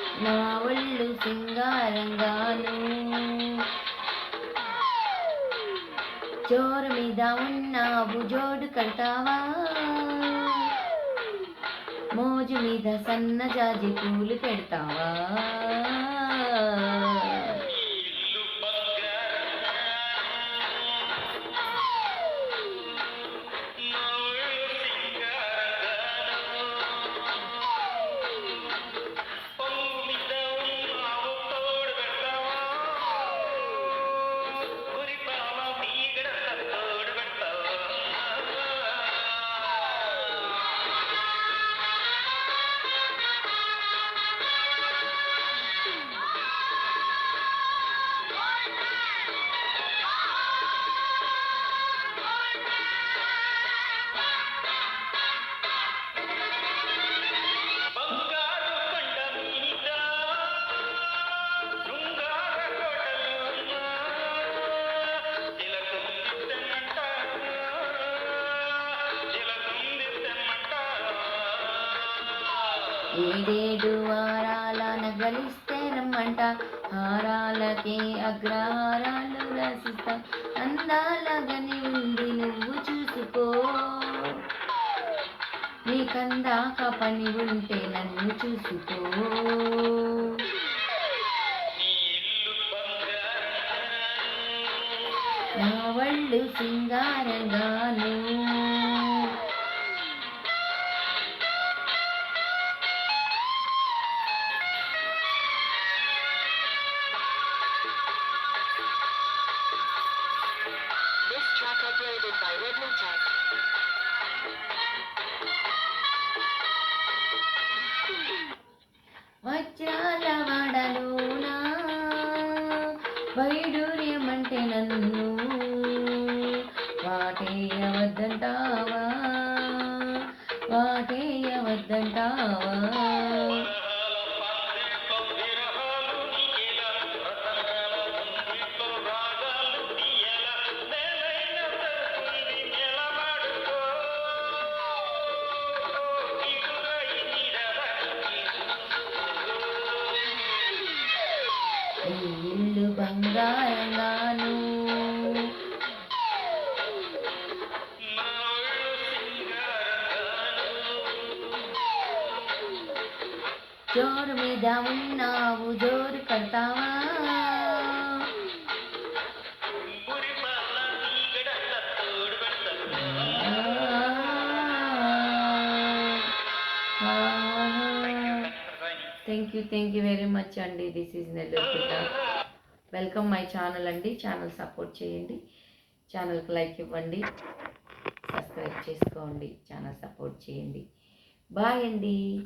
నా ఒళ్ళు సింగారంగాను. జోరు మీద ఉన్నావు జోడు కడతావా? మోజు మీద సన్న జాజి పూలు పెడతావా? ఏడేడు వారాల నగలిస్తేనమ్మంట హారాలకే అగ్రహారాలు రాసిస్తా. అందాలగని ఉంది నువ్వు చూసుకో. నీకందాక పని ఉంటే నన్ను చూసుకో. నా వళ్ళు సింగారగాను. Track uploaded by Redmond Tech. వజ్రాల వడలోనా వైడూర్యమంటే నన్ను వాటేయవద్దంటావా వాటేయవద్దంటావా బంగారంగాను జోరు మీద ఉన్నావు జోరు కడతావా thank you thank you very much అండి దిస్ ఈజ్ నెల్లూరు బిడ్డ welcome my channel అండి. ఛానల్ సపోర్ట్ చేయండి. ఛానల్కి లైక్ ఇవ్వండి. సబ్స్క్రైబ్ చేసుకోండి. ఛానల్ సపోర్ట్ చేయండి. బాయ్ అండి.